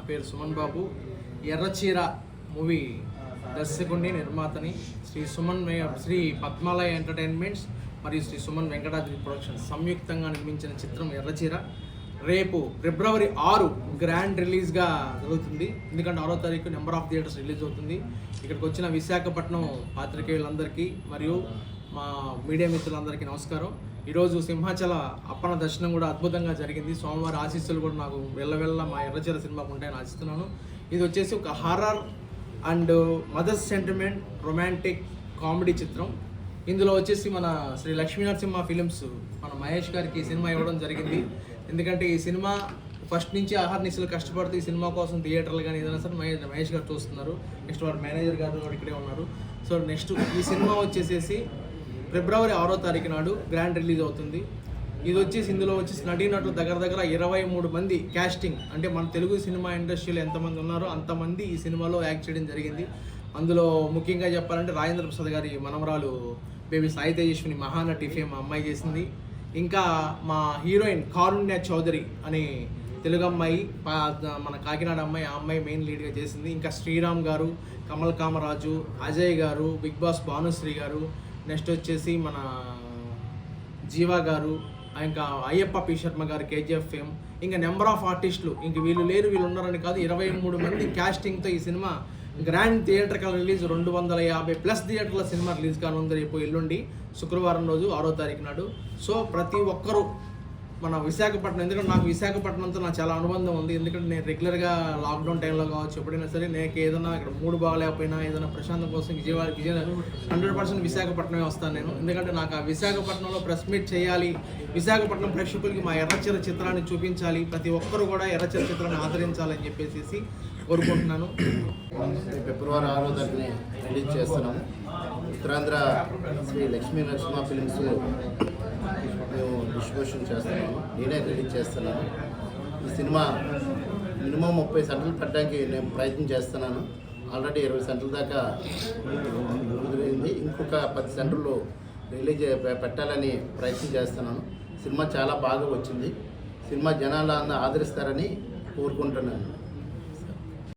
నా పేరు సుమన్ బాబు. ఎర్రచీర మూవీ దర్శకుడిని నిర్మాతని శ్రీ సుమన్ శ్రీ పద్మాలయ ఎంటర్టైన్మెంట్స్ మరియు శ్రీ సుమన్ వెంకటాద్రి ప్రొడక్షన్స్ సంయుక్తంగా నిర్మించిన చిత్రం ఎర్రచీర. రేపు ఫిబ్రవరి ఆరు గ్రాండ్ రిలీజ్గా జరుగుతుంది. ఎందుకంటే ఆరో తారీఖు నెంబర్ ఆఫ్ థియేటర్స్ రిలీజ్ అవుతుంది. ఇక్కడికి వచ్చిన విశాఖపట్నం పాత్రికేయులందరికీ మరియు మా మీడియా మిత్రులందరికీ నమస్కారం. ఈరోజు సింహాచల అప్పన దర్శనం కూడా అద్భుతంగా జరిగింది. సోమవారం ఆశీస్సులు కూడా నాకు వెళ్ళవెళ్ళ మా ఎర్రచీర సినిమాకు ఉంటాయని ఆశిస్తున్నాను. ఇది వచ్చేసి ఒక horror and mothers sentiment romantic comedy చిత్రం. ఇందులో వచ్చేసి మన శ్రీ లక్ష్మీనరసింహ ఫిలిమ్స్ మన మహేష్ గారికి ఈ సినిమా ఇవ్వడం జరిగింది. ఎందుకంటే ఈ సినిమా ఫస్ట్ నుంచి ఆహార కష్టపడుతూ ఈ సినిమా కోసం థియేటర్లు కానీ ఏదైనా సరే మహేష్ మహేష్ గారు చూస్తున్నారు. నెక్స్ట్ వారి మేనేజర్ గారు కూడా ఇక్కడే ఉన్నారు. సో నెక్స్ట్ ఈ సినిమా వచ్చేసేసి ఫిబ్రవరి ఆరో తారీఖు నాడు గ్రాండ్ రిలీజ్ అవుతుంది. ఇది వచ్చేసి ఇందులో వచ్చేసి నటీనటులు దగ్గర దగ్గర ఇరవై మూడు మంది క్యాస్టింగ్ అంటే మన తెలుగు సినిమా ఇండస్ట్రీలో ఎంతమంది ఉన్నారో అంతమంది ఈ సినిమాలో యాక్ట్ చేయడం జరిగింది. అందులో ముఖ్యంగా చెప్పాలంటే రాజేంద్ర ప్రసాద్ గారి మనవరాలు బేబీ సాయి తేజస్విని మహానటి ఫేమ్ అమ్మాయి చేసింది. ఇంకా మా హీరోయిన్ కారుణ్య చౌదరి అనే తెలుగు అమ్మాయి మన కాకినాడ అమ్మాయి ఆ అమ్మాయి మెయిన్ లీడ్గా చేసింది. ఇంకా శ్రీరామ్ గారు కమల్ కామరాజు అజయ్ గారు బిగ్ బాస్ భానుశ్రీ గారు నెక్స్ట్ వచ్చేసి మన జీవా గారు ఇంకా అయ్యప్ప పి. శర్మ గారు కేజీఎఫ్ ఫేమ్ ఇంకా నెంబర్ ఆఫ్ ఆర్టిస్టులు. ఇంక వీళ్ళు లేరు వీళ్ళు ఉన్నారని కాదు ఇరవై మూడు మంది క్యాస్టింగ్తో ఈ సినిమా గ్రాండ్ థియేటర్కల్ రిలీజ్ రెండు వందల యాభై ప్లస్ థియేటర్ల సినిమా రిలీజ్ కానుంది రేపు ఎల్లుండి శుక్రవారం రోజు ఆరో తారీఖు నాడు. సో ప్రతి ఒక్కరూ మన విశాఖపట్నం ఎందుకంటే నాకు విశాఖపట్నంతో నాకు చాలా అనుబంధం ఉంది. ఎందుకంటే నేను రెగ్యులర్గా లాక్డౌన్ టైంలో కావచ్చు ఎప్పుడైనా సరే నేను ఏదైనా ఇక్కడ మూడు బాగాలేకపోయినా ఏదైనా ప్రశాంతం కోసం విజయవాడ విజయ హండ్రెడ్ పర్సెంట్ విశాఖపట్నమే వస్తాను నేను. ఎందుకంటే నాకు ఆ విశాఖపట్నంలో ప్రెస్ మీట్ చేయాలి విశాఖపట్నం ప్రేక్షకులకి మా ఎర్రచీర చిత్రాన్ని చూపించాలి ప్రతి ఒక్కరు కూడా ఎర్రచీర చిత్రాన్ని ఆదరించాలని చెప్పేసి కోరుకుంటున్నాను. ఫిబ్రవరి ఆరో తారీఖుని రిలీజ్ చేస్తున్నాము. ఉత్తరాంధ్ర శ్రీ లక్ష్మీ నరసింహ ఫిలిమ్స్ మేము డిస్ట్రిబ్యూషన్ చేస్తున్నాను. నేనే రిలీజ్ చేస్తున్నాను. ఈ సినిమా మినిమం ముప్పై సెంటర్లు పెట్టడానికి నేను ప్రయత్నం చేస్తున్నాను. ఆల్రెడీ ఇరవై సెంటర్ల దాకా కుదిరింది ఇంకొక పది సెంటర్లు రిలీజ్ పెట్టాలని ప్రయత్నం చేస్తున్నాను. సినిమా చాలా బాగా వచ్చింది. సినిమా జనాలు ఆదరిస్తారని కోరుకుంటున్నాను.